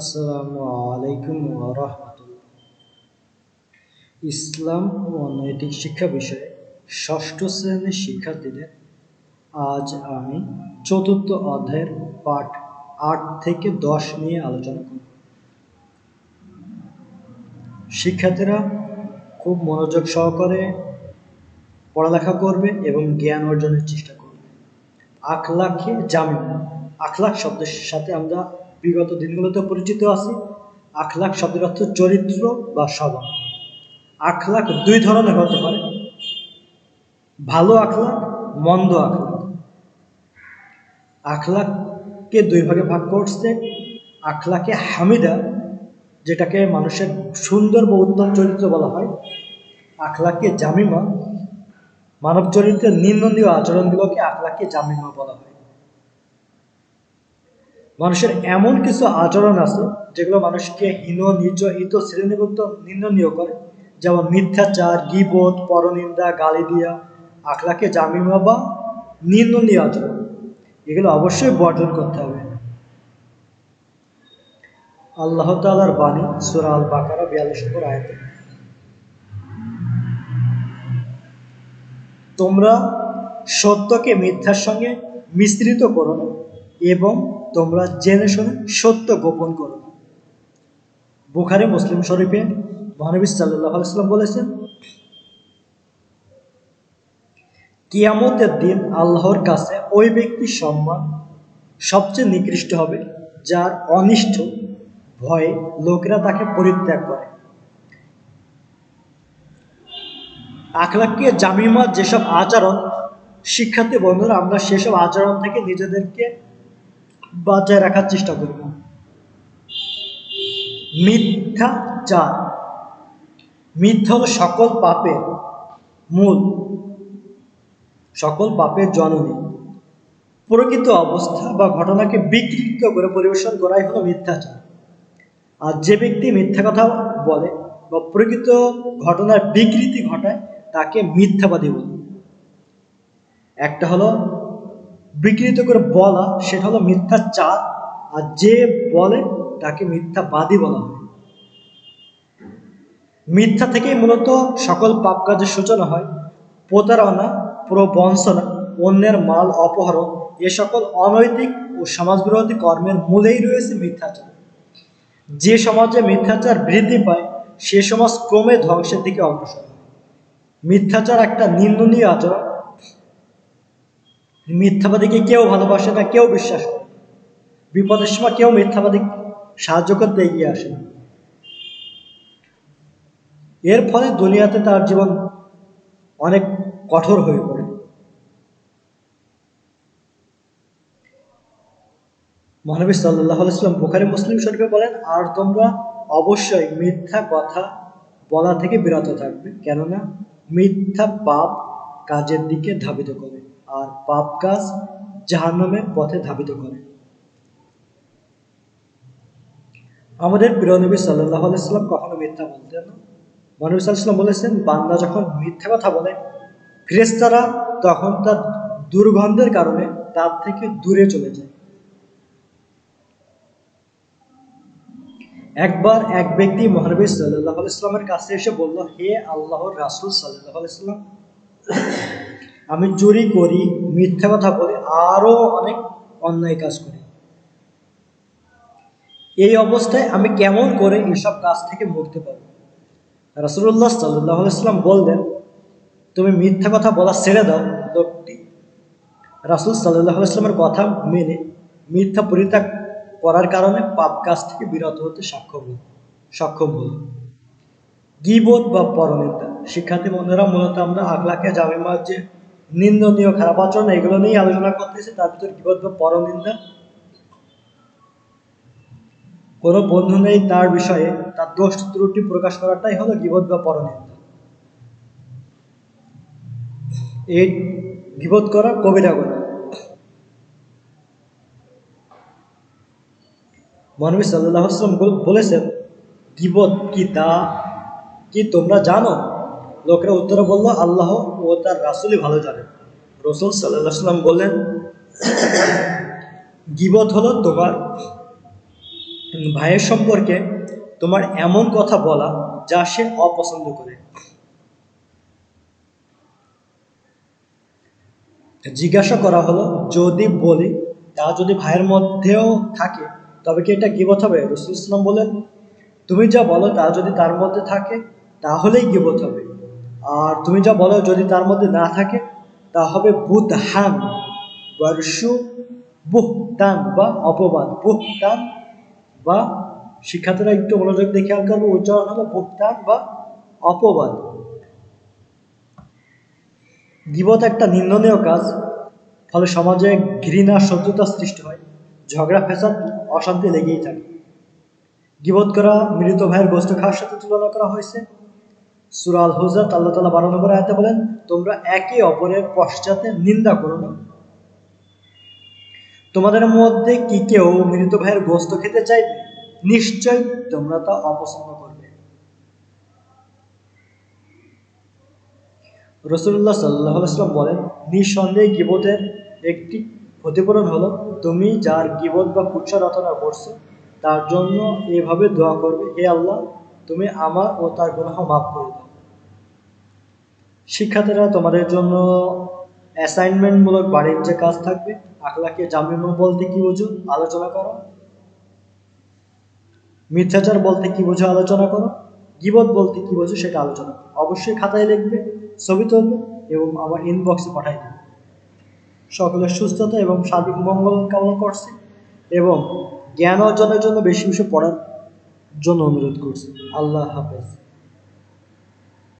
আসসালামু আলাইকুম রাহমাতুল্লাহ। ইসলাম ও নৈতিক শিক্ষা বিষয়ে ষষ্ঠ শ্রেণির শিক্ষার্থীদের আজ আমি চতুর্থ অধ্যায়ের পাঠ আট থেকে দশ নিয়ে আলোচনা করব। শিক্ষার্থীরা খুব মনোযোগ সহকারে পড়ালেখা করবে এবং জ্ঞান অর্জনের চেষ্টা করবে। আখলাখে জামিন, আখলাখ শব্দের সাথে আমরা বিগত দিনগুলোতে পরিচিত আছি। আখলাখ শব্দের অর্থ চরিত্র বা স্বভাব। আখলাখ দুই ধরনের হতে পারে। ভালো আখলাখ, মন্দ আখলাখ। আখলাখকে দুই ভাগে ভাগ করছে। আখলাকে হামিদা, যেটাকে মানুষের সুন্দর বা উত্তম চরিত্র বলা হয়। আখলাকে জামিমা, মানব চরিত্রের নিন্দনীয় আচরণগুলোকে আখলাকে জামিমা বলা হয়। মানুষের এমন কিছু আচরণ আছে যেগুলো মানুষকে হীন নিজ হিত, শ্রেণীভুক্ত, নিন্দনীয় করে। যেমন মিথ্যাচার গিবোধ পরনিন্দা গালি দিয়া আখলাকে জামিমা বা নিন্দনীয় আচরণ। এগুলো অবশ্যই বর্জন করতে হবে। আল্লাহ তালার বাণী, সুরা আল বাকারা বিয়াল্লিশ নম্বর আয়তে। তোমরা সত্যকে মিথ্যার সঙ্গে মিশ্রিত করো এবং তোমরা জেনে শুনে সত্য গোপন করো। বুখারে, মুসলিম শরীফে মহানবী সাল্লাহ আলাইসাল্লাম বলেছেন, কিয়ামতের দিন আল্লাহর কাছে ওই ব্যক্তির সম্মান সবচেয়ে নিকৃষ্ট হবে, যার অনিষ্ট ভয়ে লোকেরা তাকে পরিত্যাগ করে। আখলাককে জামিমা যেসব আচরণ শিক্ষার্থী বন্ধুরা, আমরা সেসব আচরণ থেকে নিজেদেরকে বাঁচায় রাখার চেষ্টা করব। মিথ্যাচার মিথ্যা হলো সকল পাপের মূল, সকল পাপের জননী। প্রকৃত অবস্থা বা ঘটনাকে বিকৃত করে পরিবেশন করাই হলো মিথ্যাচার আর যে ব্যক্তি মিথ্যা কথা বলে বা প্রকৃত ঘটনার বিকৃতি ঘটায়, তাকে মিথ্যাবাদী বলে। একটা হলো বিকৃত করে বলা, সেটা হলো মিথ্যা মিথ্যাচার আর যে বলে তাকে মিথ্যাবাদী বলা হয়। মিথ্যা থেকেই মূলত সকল পাপ কাজের সূচনা হয়। প্রতারণা, প্রবঞ্চনা, অন্যের মাল অপহরণ, এ সকল অনৈতিক ও সমাজবিরোধী কর্মের মূলেই রয়েছে মিথ্যাচার যে সমাজে মিথ্যাচার বৃদ্ধি পায়, সে সমাজ ক্রমে ধ্বংসের দিকে অগ্রসর মিথ্যাচার একটা নিন্দনীয় আচরণ মিথ্যাবাদীকে কেউ ভালোবাসে না, কেউ বিশ্বাস করে বিপদের সময় কেউ মিথ্যাবাদী সাহায্য করতে এগিয়ে আসে না। এর ফলে দুনিয়াতে তার জীবন অনেক কঠোর হয়ে পড়ে। মহানবী সাল্লাহ আলাইসাল্লাম বুখারি মুসলিম শরীফে বলেন, আর তোমরা অবশ্যই মিথ্যা কথা বলা থেকে বিরত থাকবে। কেননা মিথ্যা পাপ কাজের দিকে ধাবিত করে। আর পাপ কাজ জাহান্নামের পথে ধাবিত করে। আমাদের প্রিয় নবী সাল্লাহ আলাইসাল্লাম কখনো মিথ্যা বলতেন না। মহানবী সাল্লাম বলেছেন, বান্দা যখন মিথ্যা কথা বলে ফ্রেস্তারা তখন তার দুর্গন্ধের কারণে তার থেকে দূরে চলে যায়। একবার এক ব্যক্তি মহানবী সাল্লাহ আলাইস্লামের কাছে এসে বলল, হে আল্লাহর রাসুল সাল্লাহ আলাইস্লাম আমি চুরি করি, মিথ্যা কথা বলি আরও অনেক অন্যায় কাজ করি। এই অবস্থায় আমি কেমন করে এসব কাজ থেকে মুক্তি পাবো? রাসুল্লাহ সাল্লাহ বললেন, তুমি মিথ্যা কথা বলা ছেড়ে দাও লোকটি। রাসুল সাল্লাহ কথা মেনে মিথ্যা পরিত্যাগ করার কারণে পাপ কাজ থেকে বিরত হতে সক্ষম হল সক্ষম হল। গিবোধ বা পরনিন্দা। শিক্ষার্থী বন্ধুরা, মূলত আমরা আগলাকে জামিমার যে নিন্দনীয়, খারাপ আচরণ, এগুলো নিয়েই আলোচনা করতেছি, তার ভিতর গিবোধ বা পরনিন্দা কোনো বন্ধু নেই তার বিষয়ে, তার দোষ ত্রুটি প্রকাশ করাটাই হলো গিবোধ বা পরনিন্দা এই গিবোধ করা কবিরা গুণা মহানবী সাল্লাহ বলেছেন গিবত কি তা কি তোমরা জানো? লোকেরা উত্তরে বলল, আল্লাহ ও তার রাসুলই ভালো জানে রসুল সাল্লাম বললেন, গিবত হলো তোমার ভাইয়ের সম্পর্কে তোমার এমন কথা বলা যা সে অপছন্দ করে। জিজ্ঞাসা করা হলো, যদি বলি, তা যদি ভাইয়ের মধ্যেও থাকে, তবে কি এটা গিবত হবে? রসুল ইসলাম বলেন তুমি যা বলো তা যদি তার মধ্যে থাকে, তাহলেই গিবত হবে। আর তুমি যা বলো, যদি তার মধ্যে না থাকে, তা হবে বুধহান বর্ষু, বুহতান বা অপবাদ, বুহতান বা শিক্ষার্থীরা একটু মনোযোগ দেখে খেয়াল করব, উচ্চারণ হলো বুহতান বা অপবাদ। গিবত একটা নিন্দনীয় কাজ, ফলে সমাজে ঘৃণা, শত্রুতা সৃষ্টি হয়, ঝগড়া ফেসাদ অশান্তি লেগেই থাকে। গিবত করা, মৃত ভাইয়ের গোস্ত খাওয়ার সাথে তুলনা করা হয়েছে। সুরাল হুজাত আল্লাহ তালা বারো নম্বর আয়তে বলেন, তোমরা একে অপরের পশ্চাতে নিন্দা করো না। তোমাদের মধ্যে কি কেউ মৃত ভাইয়ের গোস্ত খেতে চাইবে? নিশ্চয় তোমরা তা অপছন্দ করবে। রসুল্লাহ সাল্লাম বলেন, নিঃসন্দেহে গিবতের একটি ক্ষতিপূরণ হলো, তুমি যার গিবত বা কুৎসা রচনা করছ, তার জন্য এভাবে দোয়া করবে, হে আল্লাহ তুমি আমার ও তার গুনাহ মাফ করে দাও। শিক্ষার্থীরা, তোমাদের জন্য অ্যাসাইনমেন্টমূলক বাড়ির যে কাজ থাকবে। আখলাকে জামিনু বলতে কি বুঝো? আলোচনা করো। মিথ্যাচার বলতে কি বুঝো? আলোচনা করো। গিবত বলতে কি বোঝো? সেটা আলোচনা করো। অবশ্যই খাতায় লিখবে, ছবি তুলবে এবং আমার ইনবক্সে পাঠাই দেবে। সকলের সুস্থতা এবং সার্বিক মঙ্গল কামনা করছি এবং জ্ঞান অর্জনের জন্য বেশি বেশি পড়ার জন্য অনুরোধ করছি। আল্লাহ হাফেজ।